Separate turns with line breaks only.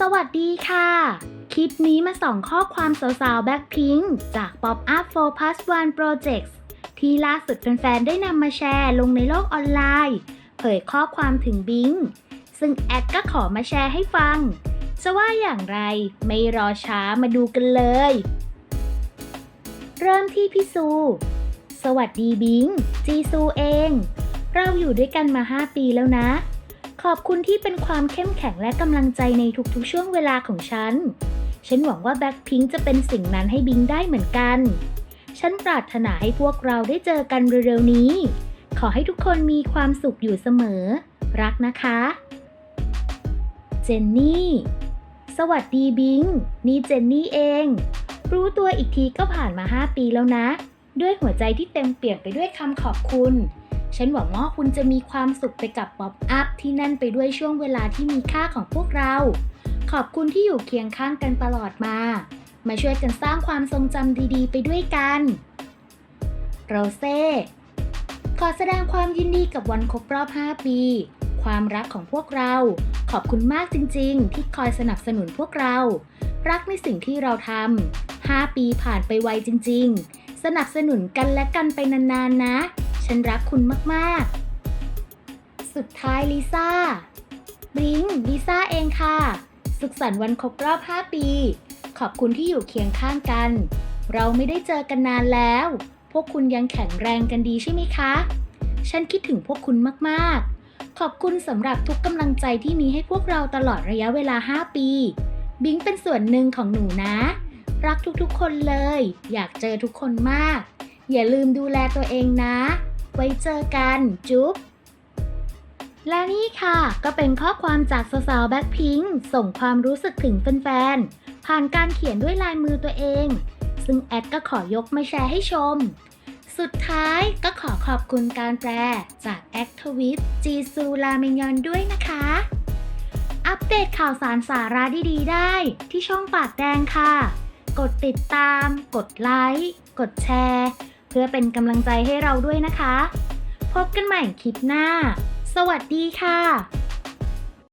สวัสดีค่ะ คลิปนี้มาส่องข้อความสาวๆแบ็คพิงจาก Pop Up 4 Plus 1 Projects ที่ล่าสุดแฟนๆ ได้นำมาแชร์ลงในโลกออนไลน์ เผยข้อความถึงบิง ซึ่งแอดก็ขอมาแชร์ให้ฟัง จะว่าอย่างไรไม่รอช้ามาดูกันเลย เริ่มที่พี่ซู สวัสดีบิง จีซูเอง เราอยู่ด้วยกันมา 5 ปีแล้วนะ ขอบคุณที่เป็นความเข้มแข็งและกำลังใจในทุกๆช่วงเวลาของฉัน ฉันหวังว่าแบ็คพิงจะเป็นสิ่งนั้นให้บิงได้เหมือนกัน ฉันปรารถนาให้พวกเราได้เจอกันเร็วๆนี้ ขอให้ทุกคนมีความสุขอยู่เสมอ รักนะคะ เจนนี่ สวัสดีบิง นี่เจนนี่เอง รู้ตัวอีกทีก็ผ่านมา 5 ปีแล้วนะ ด้วยหัวใจที่เต็มเปี่ยมไปด้วยคำขอบคุณ ฉันหวังว่าคุณจะมีความสุขไปกับป๊อปอัพที่นั่นไปด้วยช่วงเวลาที่มีค่าของพวกเรา ขอบคุณที่อยู่เคียงข้างกันตลอดมา มาช่วยกันสร้างความทรงจำดีๆ ไปด้วยกันโรเซ่ขอแสดงความยินดีกับวันครบรอบ 5 ปี ความรักของพวกเรา ขอบคุณมากจริง ๆ ที่คอยสนับสนุนพวกเรา รักในสิ่งที่เราทำ5ปีผ่านไปไวจริง ๆ สนับสนุนกันและกันไปนานๆนะ ฉันรักคุณมาก ๆ สุดท้ายลิซ่า บริงลิซ่าเองค่ะ สุขสันต์วันครบรอบ 5 ปี ขอบคุณที่อยู่เคียงข้างกัน เราไม่ได้เจอกันนานแล้ว พวกคุณยังแข็งแรงกันดีใช่ไหมคะ ฉันคิดถึงพวกคุณมาก ๆ ขอบคุณสำหรับทุกกำลังใจที่มีให้พวกเราตลอดระยะเวลา 5 ปี บิงเป็นส่วนหนึ่งของหนูนะ รักทุกๆ คนเลย อยากเจอทุกคนมากอย่าลืมดูแลตัวเองนะ ไว้เจอกันจุ๊บและนี่ค่ะก็เป็นข้อความจากสาวๆแบ็คพิงส่งความรู้สึกถึงแฟนๆ ผ่านการเขียนด้วยลายมือตัวเอง ซึ่งแอดก็ขอยกมาแชร์ให้ชม สุดท้ายก็ขอขอบคุณการแปลจากแอคทวิตจีซูราเมยอนด้วยนะคะ อัปเดตข่าวสารสาระดีๆ ได้ที่ช่องปากแดงค่ะ กดติดตาม กดไลค์ กดแชร์ พื่อเป็นกำลังใจให้เราด้วยนะคะ พบกันใหม่คลิปหน้า สวัสดีค่ะ